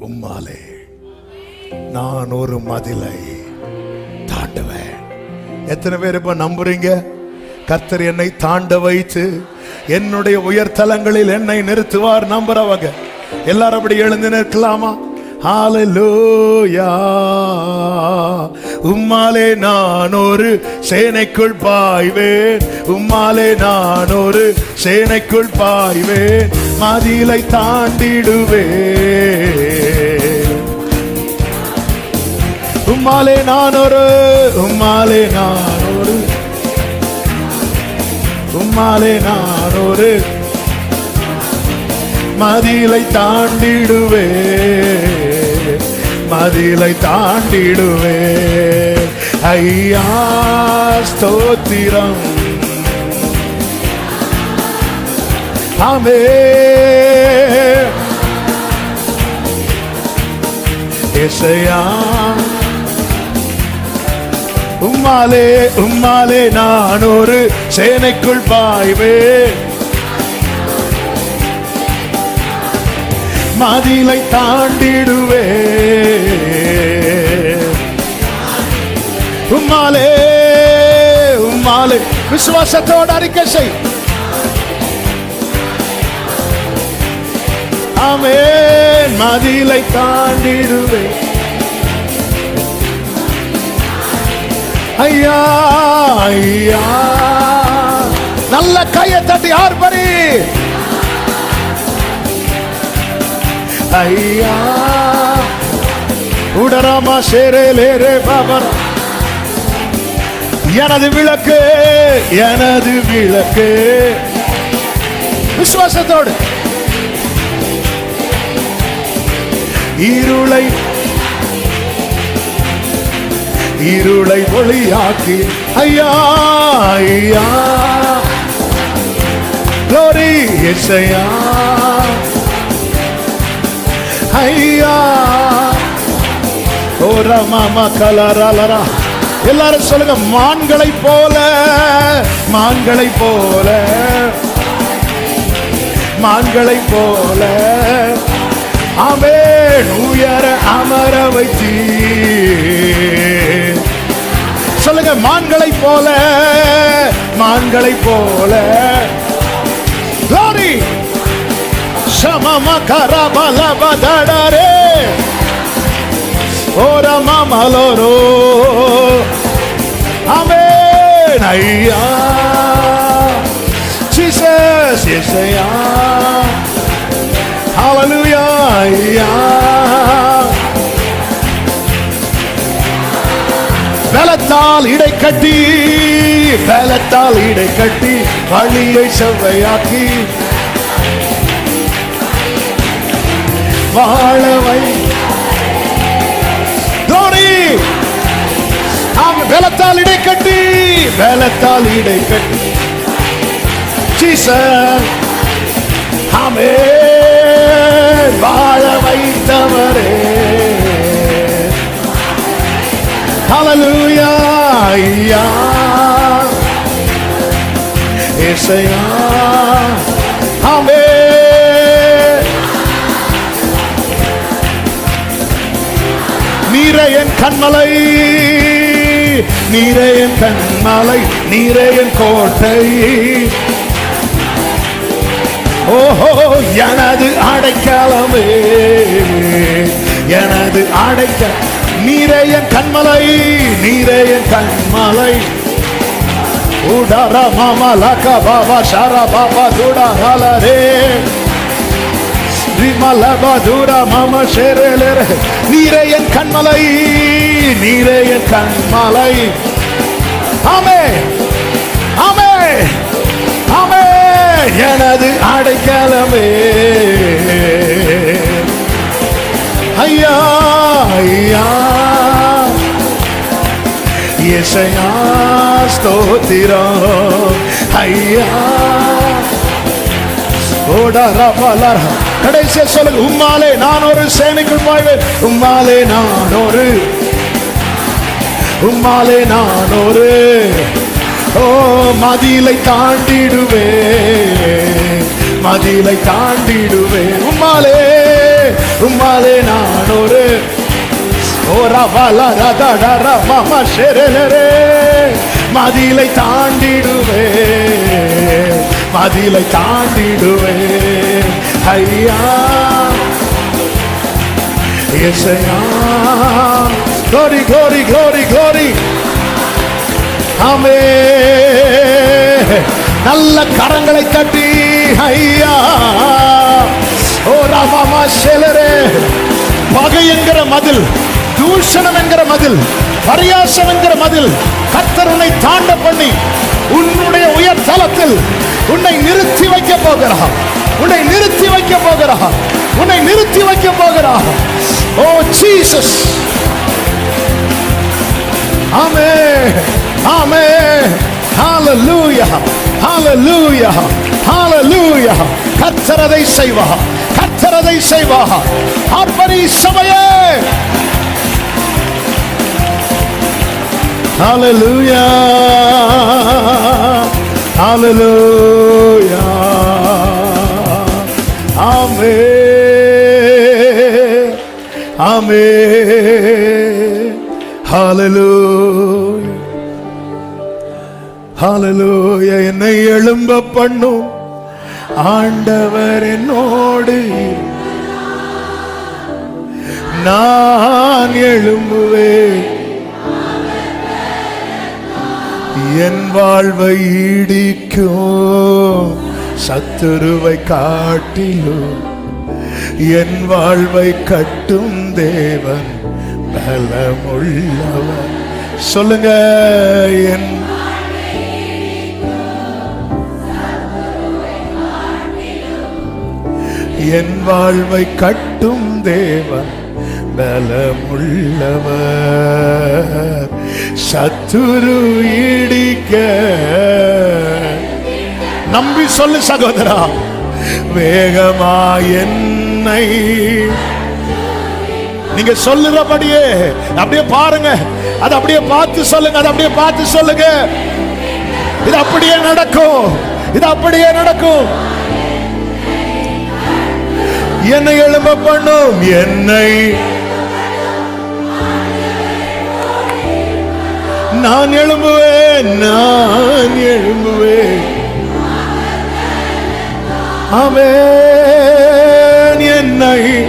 உம்மாலே நான் ஒரு மதிலை தாண்டுவேன். எத்தனை பேர் இப்ப நம்புறீங்க? கர்த்தர் என்னை தாண்ட வைத்து என்னுடைய உயர்தலங்களில் என்னை நிறுத்துவார் நம்புறவங்க. எல்லாரும் அப்படி எழுந்து நிற்கலாமா? ஹalleluya உம்மாலே நான் ஒரு சேனைக்குள் பாய்வேன். உம்மாலே நான் ஒரு சேனைக்குள் பாய்வேன். மதிலை தாண்டிடுவேன். உம்மாலே நான் ஒரு உம்மாலே நான் ஒரு உம்மாலே நான் ஒரு மதிலை தாண்டிடுவேன். மதிலை தாண்டிடுவே. ஐயா ஸ்தோத்திரம். ஆமே. எசையா உம்மாலே உம்மாலே நான் ஒரு சேனைக்குள் பாய்வே மதிலை தாண்டிடுவே. உம்மாலே உம்மாலே. விசுவாசத்தோடு அறிக்கை செய். ஆமென். மதிலை தாண்டிடுவே. ஐயா ஐயா. நல்ல கையை தட்டி ஆர்பரி ஐயா. உடராமா சேரேலேரே பாபர். எனது விளக்கு எனது விளக்கு. விசுவாசத்தோடு. இருளை இருளை ஒளியாக்கி. ஐயா ஐயா. Glory இசையா ஐயா. ஓர மாமா எல்லாரும் சொல்லுங்க மான்களை போல மான்களை போல மான்களை போல. ஆமென் உயர அமர வைத்தி சொல்லுங்க மான்களை போல மான்களை போல. Glory! Shamama karabala badadare Ora mama loro Amen Ayya Jesus yes ayya Hallelujah பலத்தால் இடை கட்டி பலத்தால் இடை கட்டி வழியை செவ்வையாக்கி வாழவை. தோனி ஆம் பலத்தால் இடை கட்டி பலத்தால் இடை கட்டி. ஜீசஸ் ஆமே வாழ வைத்தவரே. ஹalleluya ஐயா. இசையா ஆமே. நீரே என் கண்மலை. நீரே என் கண்மலை நீரே என் கோட்டை. ஓஹோ எனது அடைக்கலமே. எனது அடைக்க நீரே என் கண்மலை நீரே என் கண்மலை. உடர மாமா லக்க பாபா ஷாரா பாபா துடா ஹலரே விமல பதுர மம ஷெரேலரே நீரே என் கண்மலை நீரே என் கண்மலை ஆமே ஆமே ஆமே எனது அடைக்கலமே ஐயா ஐயா இசையா ஸ்தோத்திரம் ஐயா கடைசிய சொல்லுங்க உம்மாலே நான் ஒரு சேனைக்குள் பாய்வேன் உம்மாலே நான் ஒரு உம்மாலே நான் ஒரு ஓ மதிலை தாண்டிடுவேன். மதிலை தாண்டிடுவேன். உம்மாலே உம்மாலே நான் ஒரு ஓரா வாலா மதிலை தாண்டிடுவே மதிலை தாண்டிடுவேன். ஐயா. இசையா கோரி கோரி கோரி கோரி ஆமே. நல்ல கரங்களை தட்டி ஐயா. ஓ ராமாமா செலரே. பகை என்கிற மதில் தூஷணம் என்கிற மதில் பரியாசம் என்கிற மதில் கர்த்தர் தாண்ட பண்ணி உன்னுடைய உயர் தளத்தில் உன்னை நிறுத்தி வைக்க போகிறார் உன்னை நிறுத்தி வைக்க போகிறார் உன்னை நிறுத்தி வைக்க போகிறார் ஓ ஜீசஸ் ஆமே ஆமே ஹalleluya ஹalleluya ஹalleluya கர்த்தரதை செய்வா கர்த்தரதை செய்வா ஆர்ப்பரி சபையே. ஹalleluya Hallelujah. Amen. Amen. Hallelujah. Hallelujah. என்னை எழும்ப பண்ணும் ஆண்டவர் என்னோடு நான் எழும்புவேன் என் வாழ்வை ஈடிக்கும் சத்துருவை காட்டிலும். என் வாழ்வை கட்டும் தேவன் பலமுள்ளவன் சொல்லுங்க என் என் வாழ்வை கட்டும் தேவன் பலமுள்ளவர். சத்துரு இடிக்க. நம்பி சொல்லு சகோதரா. வேகமா என்னை. நீங்க சொல்லுறபடியே அப்படியே பாருங்க. அது அப்படியே பார்த்து சொல்லுங்க அது அப்படியே பார்த்து சொல்லுங்க. இது அப்படியே நடக்கும். இது அப்படியே நடக்கும். என்னை எழும்ப பண்ணும் என்னை. நான் எழும்புவேன் நான் எழும்புவேன். அவன் என்னை